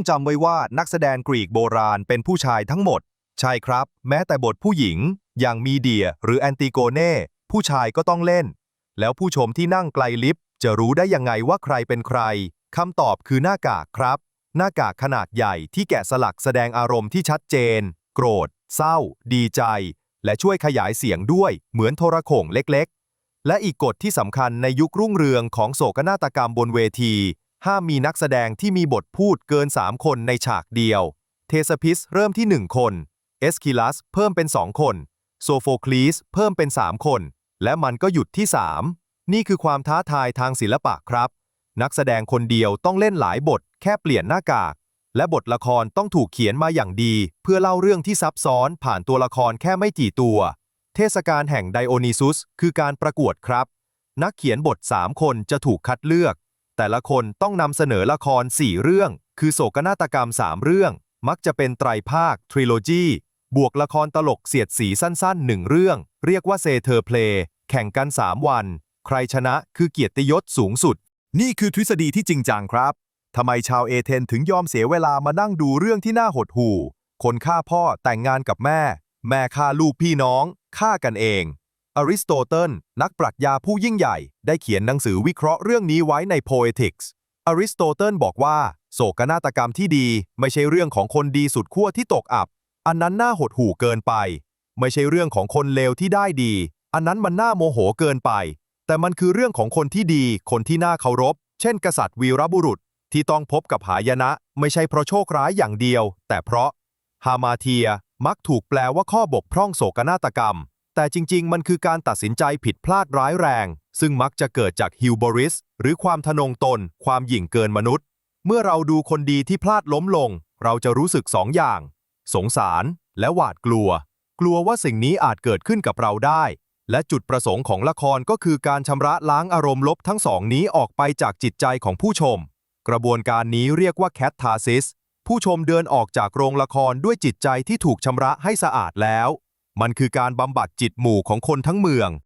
ต้องจำไว้ว่านักแสดงกรีกโบราณเป็นผู้ชายทั้งหมด ใช่ครับ แม้แต่บทผู้หญิง อย่างมีเดียหรือแอนติโกเน่ ผู้ชายก็ต้องเล่น แล้วผู้ชมที่นั่งไกลลิฟต์จะรู้ได้ยังไงว่าใครเป็นใครคำตอบคือหน้ากากครับ หน้ากากขนาดใหญ่ที่แกะสลักแสดงอารมณ์ที่ชัดเจน โกรธ เศร้า ดีใจ และช่วยขยายเสียงด้วยเหมือนโทรโข่งเล็กๆ และอีกกฎที่สำคัญในยุครุ่งเรืองของโศกนาฏกรรมบนเวที ห้ามมีนักแสดงที่มีบทพูดเกิน 3 คนในฉากเดียว เทสพิสเริ่มที่ 1 คน เอสคิลัสเพิ่มเป็น 2 คน โซโฟคลีสเพิ่มเป็น 3 คน และมันก็หยุดที่ 3 นี่คือความท้าทายทางศิลปะครับ นักแสดงคนเดียวต้องเล่นหลายบท แค่เปลี่ยนหน้ากาก และบทละครต้องถูกเขียนมาอย่างดี เพื่อเล่าเรื่องที่ซับซ้อนผ่านตัวละครแค่ไม่กี่ตัว เทศกาลแห่งไดโอนิซุสคือการประกวดครับ นักเขียนบท 3 คนจะถูกคัดเลือก แต่ละคนต้องนำเสนอละคร 4 เรื่อง คือโศกนาฏกรรม 3 เรื่อง มักจะเป็นไตรภาค ทริโลจีบวกละครตลกเสียดสีสั้นๆ1เรื่อง เรียกว่าเซเทอร์เพลย์แข่งกัน 3 วัน ใครชนะคือเกียรติยศสูงสุด นี่คือทฤษฎีที่จริงจังครับทำไมชาวเอเธนถึงยอมเสียเวลามานั่งดูเรื่องที่น่าหดหู่ คนฆ่าพ่อแต่งงานกับแม่ แม่ฆ่าลูกพี่น้องฆ่ากันเอง อริสโตเติลนักปรัชญาผู้ยิ่งใหญ่ ได้เขียนหนังสือวิเคราะห์เรื่องนี้ไว้ใน Poetics อริสโตเติลบอกว่า โศกนาฏกรรมที่ดีไม่ใช่เรื่องของคนดีสุดขั้วที่ตกอับ อันนั้นน่าหดหู่เกินไป ไม่ใช่เรื่องของคนเลวที่ได้ดี อันนั้นมันน่าโมโหเกินไป แต่มันคือเรื่องของคนที่ดี คนที่น่าเคารพ เช่น กษัตริย์วีรบุรุษที่ต้องพบกับหายนะ ไม่ใช่เพราะโชคร้ายอย่างเดียว แต่เพราะฮามาเทียมักถูกแปลว่าข้อบกพร่องโศกนาฏกรรม แต่จริงๆ มันคือการตัดสินใจผิดพลาดร้ายแรง ซึ่งมักจะเกิดจากฮิวบริสหรือความทะนงตน ความหยิ่งเกินมนุษย์ เมื่อเราดูคนดีที่พลาดล้มลง เราจะรู้สึกสองอย่าง สงสารและหวาดกลัว กลัวว่าสิ่งนี้อาจเกิดขึ้นกับเราได้ และจุดประสงค์ของละครก็คือการชำระล้างอารมณ์ลบทั้งสองนี้ออกไปจากจิตใจของผู้ชม กระบวนการนี้เรียกว่าแคททาซิสผู้ชมเดินออกจากโรงละครด้วยจิตใจที่ถูกชำระให้สะอาดแล้ว มันคือการบำบัดจิตหมู่ของคนทั้งเมือง